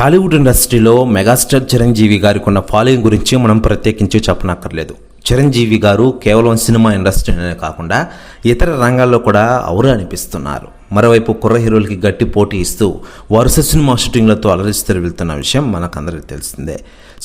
టాలీవుడ్ ఇండస్ట్రీలో మెగాస్టార్ చిరంజీవి గారికి ఉన్న ఫాలోయింగ్ గురించి మనం ప్రత్యేకించి చెప్పనక్కర్లేదు. చిరంజీవి గారు కేవలం సినిమా ఇండస్ట్రీనే కాకుండా ఇతర రంగాల్లో కూడా అవరు అనిపిస్తున్నారు. మరోవైపు కుర్ర హీరోలకి గట్టి పోటీ ఇస్తూ వరుస సినిమా షూటింగ్లతో అలరిస్తూ వెళ్తున్న విషయం మనకందరికీ తెలిసిందే.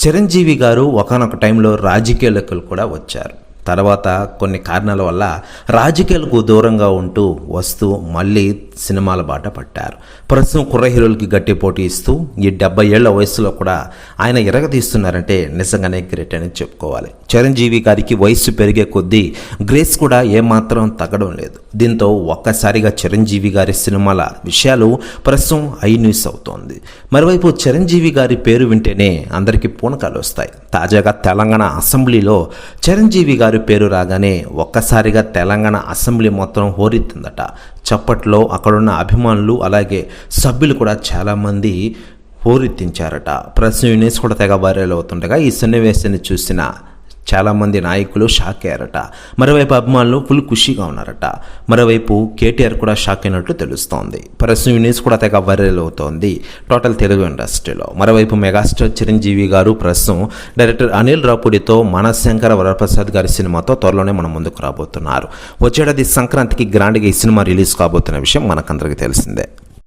చిరంజీవి గారు ఒకనొక టైంలో రాజకీయాలకు కూడా వచ్చారు. తర్వాత కొన్ని కారణాల వల్ల రాజకీయాలకు దూరంగా ఉంటూ వస్తూ మళ్ళీ సినిమాల బాట పట్టారు. ప్రస్తుతం కుర్ర హీరోలకి గట్టి పోటీ ఇస్తూ ఈ డెబ్బై ఏళ్ళ వయసులో కూడా ఆయన ఇరగదీస్తున్నారంటే నిజంగానే గ్రేట్ అని చెప్పుకోవాలి. చిరంజీవి గారికి వయసు పెరిగే కొద్దీ గ్రేస్ కూడా ఏమాత్రం తగ్గడం లేదు. దీంతో ఒక్కసారిగా చిరంజీవి గారి సినిమాల విషయాలు ప్రస్తుతం ఐ న్యూస్ అవుతోంది. మరోవైపు చిరంజీవి గారి పేరు వింటేనే అందరికీ పూనకాలు వస్తాయి. తాజాగా తెలంగాణ అసెంబ్లీలో చిరంజీవి గారి పేరు రాగానే ఒక్కసారిగా తెలంగాణ అసెంబ్లీ మొత్తం హోరెత్తిందట. చప్పట్లో అక్కడున్న అభిమానులు అలాగే సభ్యులు కూడా చాలామంది హోరెత్తించారట. ప్రస్తుతం ఈ కూడా తెగ వైరల్ అవుతుండగా ఈ సన్నివేశాన్ని చూసిన చాలామంది నాయకులు షాక్ అయ్యారట. మరోవైపు అభిమానులు ఫుల్ ఖుషీగా ఉన్నారట. మరోవైపు కేటీఆర్ కూడా షాక్ అయినట్లు తెలుస్తోంది. ప్రస్తుతం న్యూస్ కూడా తెగ వైరల్ అవుతోంది. టోటల్ తెలుగు ఇండస్ట్రీలో. మరోవైపు మెగాస్టార్ చిరంజీవి గారు ప్రస్తుతం డైరెక్టర్ అనిల్ రాపుడితో మనశంకర వరప్రసాద్ గారి సినిమాతో త్వరలోనే మన ముందుకు రాబోతున్నారు. వచ్చేటది సంక్రాంతికి గ్రాండ్గా ఈ సినిమా రిలీజ్ కాబోతున్న విషయం మనకందరికీ తెలిసిందే.